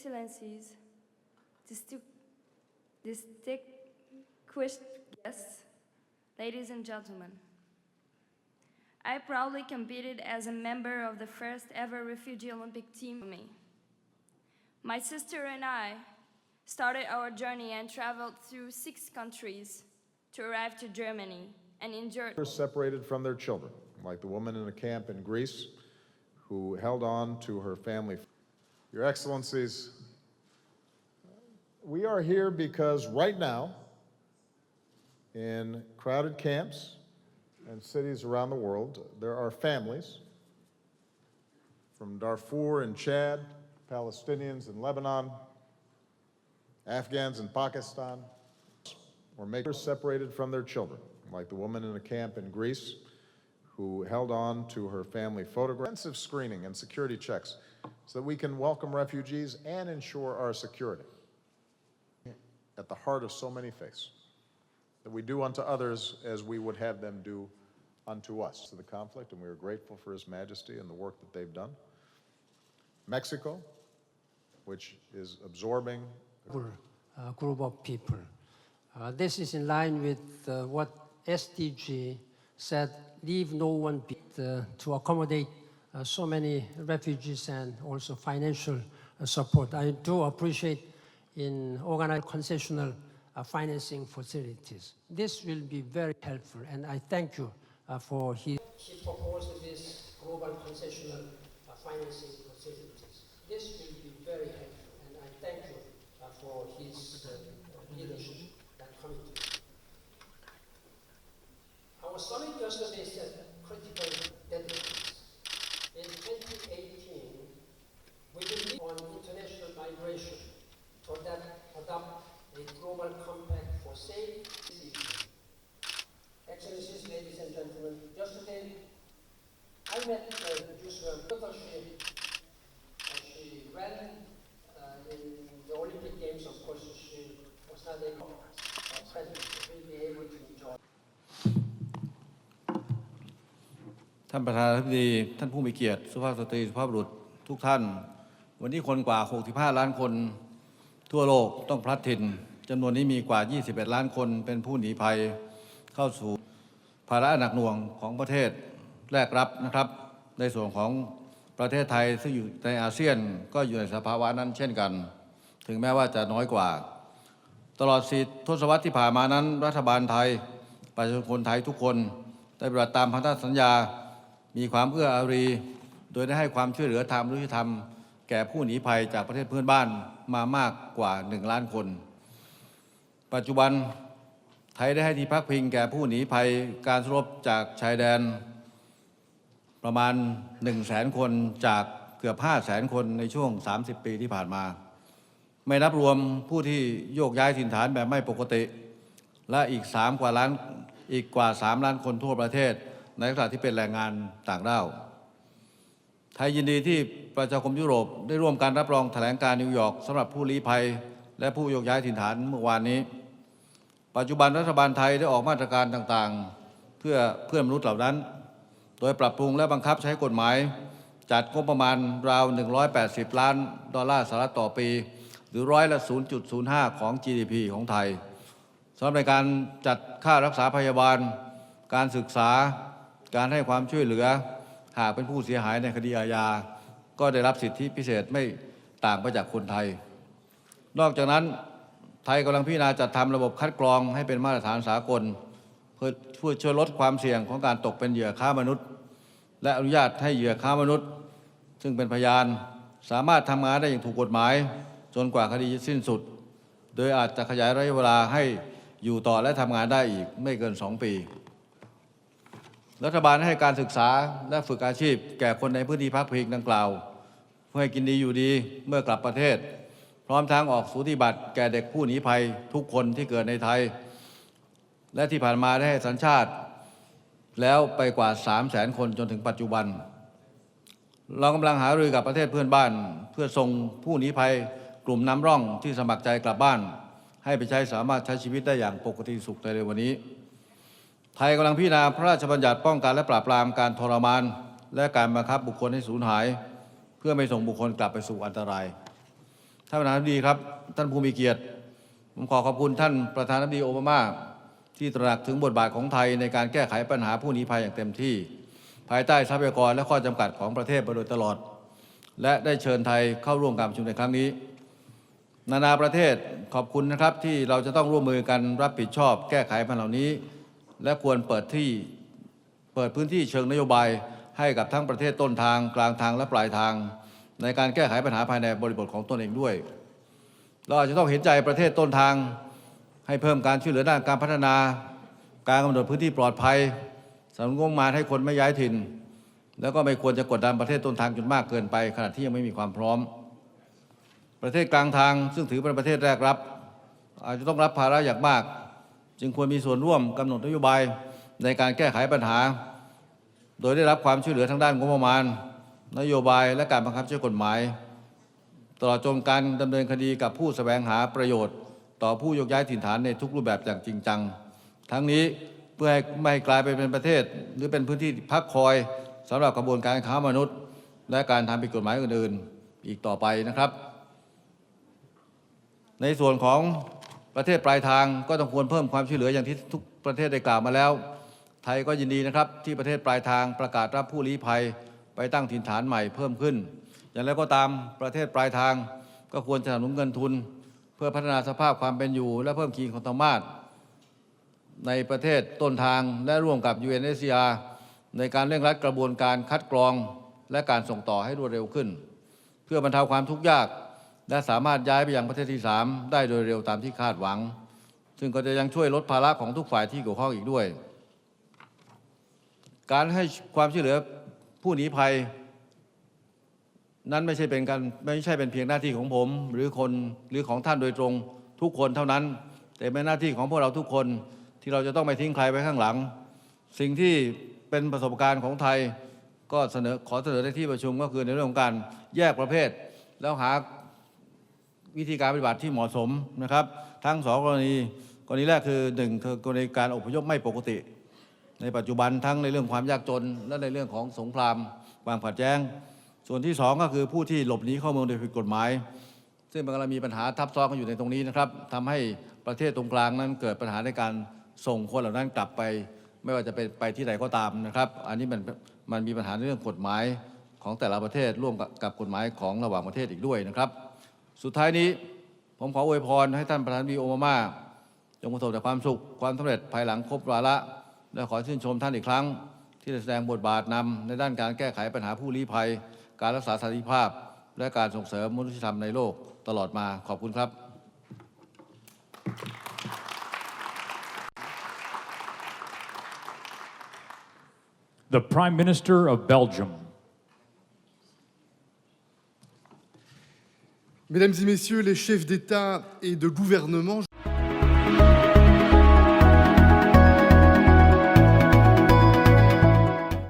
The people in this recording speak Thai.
Excellencies, disti- distinguished guests, ladies and gentlemen. I proudly competed as a member of the first ever refugee Olympic team. Me. My sister and I started our journey and traveled through six countries to arrive to Germany and endured separated from their children, like the woman in a camp in Greece who held on to her family. Your Excellencies, we are here because right now, in crowded camps and cities around the world, there are families from Darfur and Chad, Palestinians in Lebanon, Afghans in Pakistan, or makers separated from their children, like the woman in a camp in Greece who held on to her family photograph. Intensive screening and security checks so that we can welcome refugees and ensure our security. At the heart of so many faiths, that we do unto others as we would have them do unto us. To the conflict, and we are grateful for His Majesty and the work that they've done. Mexico, which is absorbing uh, group of people. Uh, this is in line with uh, what SDG said, leave no one uh, to accommodate uh, so many refugees and also financial uh, support. I do appreciate in organized concessional uh, financing facilities. This will be very helpful, and I thank you uh, for his. He proposed this global concessional uh, financing facilities. This will be very helpful, and I thank you uh, for his uh, leadership and commitment. Our summit international migration so that adopt a global compact for safe cities. Excellencies, ladies and gentlemen, yesterday I met uh, Joshua Kuttership and she ran uh, in the Olympic Games. Of course, she was not able, uh, present, will be able to enjoy. ท่านประธานาธิบดี ท่านผู้มีเกียรติ สุภาพสตรี สุภาพบุรุษทุกท่าน วันนี้คนกว่า 65 ล้านคน ทั่วโลกต้องพลัดถิ่นจำนวนนี้มีกว่า 21 ล้านคนเป็นผู้หนีภัยเข้าสู่ภาระหนักหน่วงของประเทศแรกรับนะครับ ในส่วนของประเทศไทยซึ่งอยู่ในอาเซียนก็อยู่ในสภาวะนั้นเช่นกัน ถึงแม้ว่าจะน้อยกว่า ตลอดสี่ทศวรรษที่ผ่านมานั้น รัฐบาลไทย ประชาชนคนไทยทุกคนได้ปฏิบัติตามพันธสัญญา มีความเอื้ออารี โดยได้ให้ความช่วยเหลือทางมนุษยธรรม แก่ผู้หนีภัยจากประเทศเพื่อนบ้านมามากกว่า 1 ล้านคน ปัจจุบันไทยได้ให้ที่พักพิงแก่ผู้หนีภัยการสรบจากชายแดน ประมาณ 1 0 0 0 0แสนคนจากเกือบ5 0 0แสนคนในช่วง 30 ปีที่ผ่านมา ไม่นับรวมผู้ที่โยกย้ายถิ่นฐานแบบไม่ปกติ และอีก3กว่าล้านอีกกว่า 3 ล้านคนทั่วประเทศ ในลักษณะที่เป็นแรงงานต่างด้าว ทยยินดีที่ประชาคมยุโรปได้ร่วมการรับรองแถลงการนิวยอร์กสำหรับผู้ลี้ภัย และผู้โยกย้ายถิ่นฐานเมื่อวานนี้ ปัจจุบันรัฐบาลไทยได้ออกมาตรการต่างๆ เพื่อเพื่อนมนุษย์เหล่านั้น โดยปรับปรุงและบังคับใช้กฎหมาย จัดงบประมาณราว 180 ล้าน ดอลลาร์สหรัฐต่อปี หรือร้อยละ 0.05 ของ GDP ของไทยสำหรับในการจัดค่ารักษาพยาบาล การศึกษา การให้ความช่วยเหลือ หากเป็นผู้เสียหายในคดีอาญา ก็ได้รับสิทธิพิเศษไม่ต่างไปจากคนไทย นอกจากนั้นไทยกำลังพิจารณาจัดทำระบบคัดกรองให้เป็นมาตรฐานสากล เพื่อเพื่อช่วยลดความเสี่ยงของการตกเป็นเหยื่อค้ามนุษย์ และอนุญาตให้เหยื่อค้ามนุษย์ ซึ่งเป็นพยาน สามารถทำงานได้อย่างถูกกฎหมาย จนกว่าคดีจะสิ้นสุด โดยอาจจะขยายระยะเวลาให้อยู่ต่อและทำงานได้อีกไม่เกิน 2 ปี รัฐบาลให้การศึกษาและฝึกอาชีพ แก่คนในพื้นที่พักพิงดังกล่าว เพื่อให้กินดีอยู่ดีเมื่อกลับประเทศ พร้อมทั้งออกสูติบัตรแก่เด็กผู้หนีภัยทุกคนที่เกิดในไทย และที่ผ่านมาได้ให้สัญชาติ แล้วไปกว่า 3 0 0แสนคนจนถึงปัจจุบัน เรากำลังหารือกับประเทศเพื่อนบ้าน เพื่อส่งผู้หนีภัยกลุ่มน้ำร่องที่สมัครใจกลับบ้าน ให้ไปใช้สามารถใช้ชีวิตได้อย่างปกติสุขในเร็ววันนี้ ไทยกำลังพิจารณาพระราชบัญญัติป้องกันและปราบปรามการทรมาน และการบังคับบุคคลให้สูญหาย เพื่อไม่ส่งบุคคลกลับไปสู่อันตราย ท่านประธานธิบดีครับ ท่านผู้มีเกียรติ ผมขอขอบคุณท่านประธานาธิบดีโอบามา ที่ตระหนักถึงบทบาทของไทยในการแก้ไขปัญหาผู้ลี้ภัยอย่างเต็มที่ ภายใต้ทรัพยากรและข้อจำกัดของประเทศมาโดยตลอด และได้เชิญไทยเข้าร่วมการประชุมในครั้งนี้ นานาประเทศขอบคุณนะครับที่เราจะต้องร่วมมือกันรับผิดชอบ แก้ไขปัญหาเหล่านี้ และควรเปิดที่เปิดพื้นที่เชิงนโยบายให้กับทั้งประเทศต้นทางกลางทางและปลายทาง ในการแก้ไขปัญหาภายในบริบทของตนเองด้วย เราอาจจะต้องเห็นใจประเทศต้นทาง ให้เพิ่มการช่วยเหลือด้านการพัฒนา การกำหนดพื้นที่ปลอดภัยสนับสนุนงบมาให้คนไม่ย้ายถิ่น แล้วก็ไม่ควรจะกดดันประเทศต้นทางจนมากเกินไป ขณะที่ยังไม่มีความพร้อม ประเทศกลางทางซึ่งถือเป็นประเทศแรกรับ อาจจะต้องรับภาระอย่างมาก จึงควรมีส่วนร่วมกำหนดนโยบายในการแก้ไขปัญหา โดยได้รับความช่วยเหลือทางด้านงบประมาณ นโยบายและการบังคับใช้กฎหมาย ตลอดจนการดำเนินคดีกับผู้แสวงหาประโยชน์ ต่อผู้ยกย้ายถิ่นฐานในทุกรูปแบบอย่างจริงจัง ทั้งนี้เพื่อให้ไม่ให้กลายไปเป็นประเทศ หรือเป็นพื้นที่พักคอยสำหรับกระบวนการค้ามนุษย์ และการทำผิดกฎหมายอื่นๆอีกต่อไปนะครับ ในส่วนของ ประเทศปลายทางก็ต้องควรเพิ่มความช่วยเหลืออย่างที่ทุกประเทศได้กล่าวมาแล้ว ไทยก็ยินดีนะครับ ที่ประเทศปลายทางประกาศรับผู้ลี้ภัย ไปตั้งถิ่นฐานใหม่เพิ่มขึ้น อย่างไรก็ตามประเทศปลายทางก็ควรสนับสนุนเงินทุน เพื่อพัฒนาสภาพความเป็นอยู่ และเพิ่มขีดความสามารถ ในประเทศต้นทางและร่วมกับ UNHCR ในการเร่งรัดกระบวนการคัดกรอง และการส่งต่อให้รวดเร็วขึ้น เพื่อบรรเทาความทุกข์ยาก และสามารถย้ายไปยังประเทศที่ 3 ได้โดยเร็วตามที่คาดหวัง ซึ่งก็จะยังช่วยลดภาระของทุกฝ่ายที่เกี่ยวข้องอีกด้วย การให้ความช่วยเหลือผู้หนีภัย นั้นไม่ใช่เป็นการไม่ใช่เป็นเพียงหน้าที่ของผม หรือคนหรือของท่านโดยตรงทุกคนเท่านั้น แต่เป็นหน้าที่ของพวกเราทุกคนที่เราจะต้องไม่ทิ้งใครไว้ข้างหลัง สิ่งที่เป็นประสบการณ์ของไทยก็เสนอขอเสนอในที่ประชุมก็คือในเรื่องของการแยกประเภท แล้วหา วิธีการปฏิบัติที่เหมาะสมนะครับ ทั้งสองกรณีกรณีแรกคือหนึ่งคือกรณีการอพยพไม่ปกติ ในปัจจุบันทั้งในเรื่องความยากจน และในเรื่องของสงครามความขัดแย้ง ส่วนที่สองก็คือผู้ที่หลบหนีเข้าเมืองโดยผิดกฎหมาย ซึ่งมันกำลังมีปัญหาทับซ้อนกันอยู่ในตรงนี้นะครับทำให้ประเทศตรงกลางนั้นเกิดปัญหาในการส่งคนเหล่านั้นกลับไป ไม่ว่าจะเป็นไปที่ไหนก็ตามนะครับ อันนี้มันมันมีปัญหาในเรื่องกฎหมายของแต่ละประเทศร่วมกับกฎหมายของระหว่างประเทศอีกด้วยนะครับ สุดท้ายนี้ผมขออวยพรให้ท่านประธานาธิบดีโอบามาจงประสบแต่ความสุขความสำเร็จภายหลังครบวาระและขอชื่นชมท่านอีกครั้ง ที่ได้แสดงบทบาทนำในด้านการแก้ไขปัญหาผู้ลี้ภัย การรักษาสันติภาพ และการส่งเสริมมนุษยธรรมในโลกตลอดมาขอบคุณครับ The Prime Minister of Belgium. Mesdames et messieurs les chefs d'État et de gouvernement,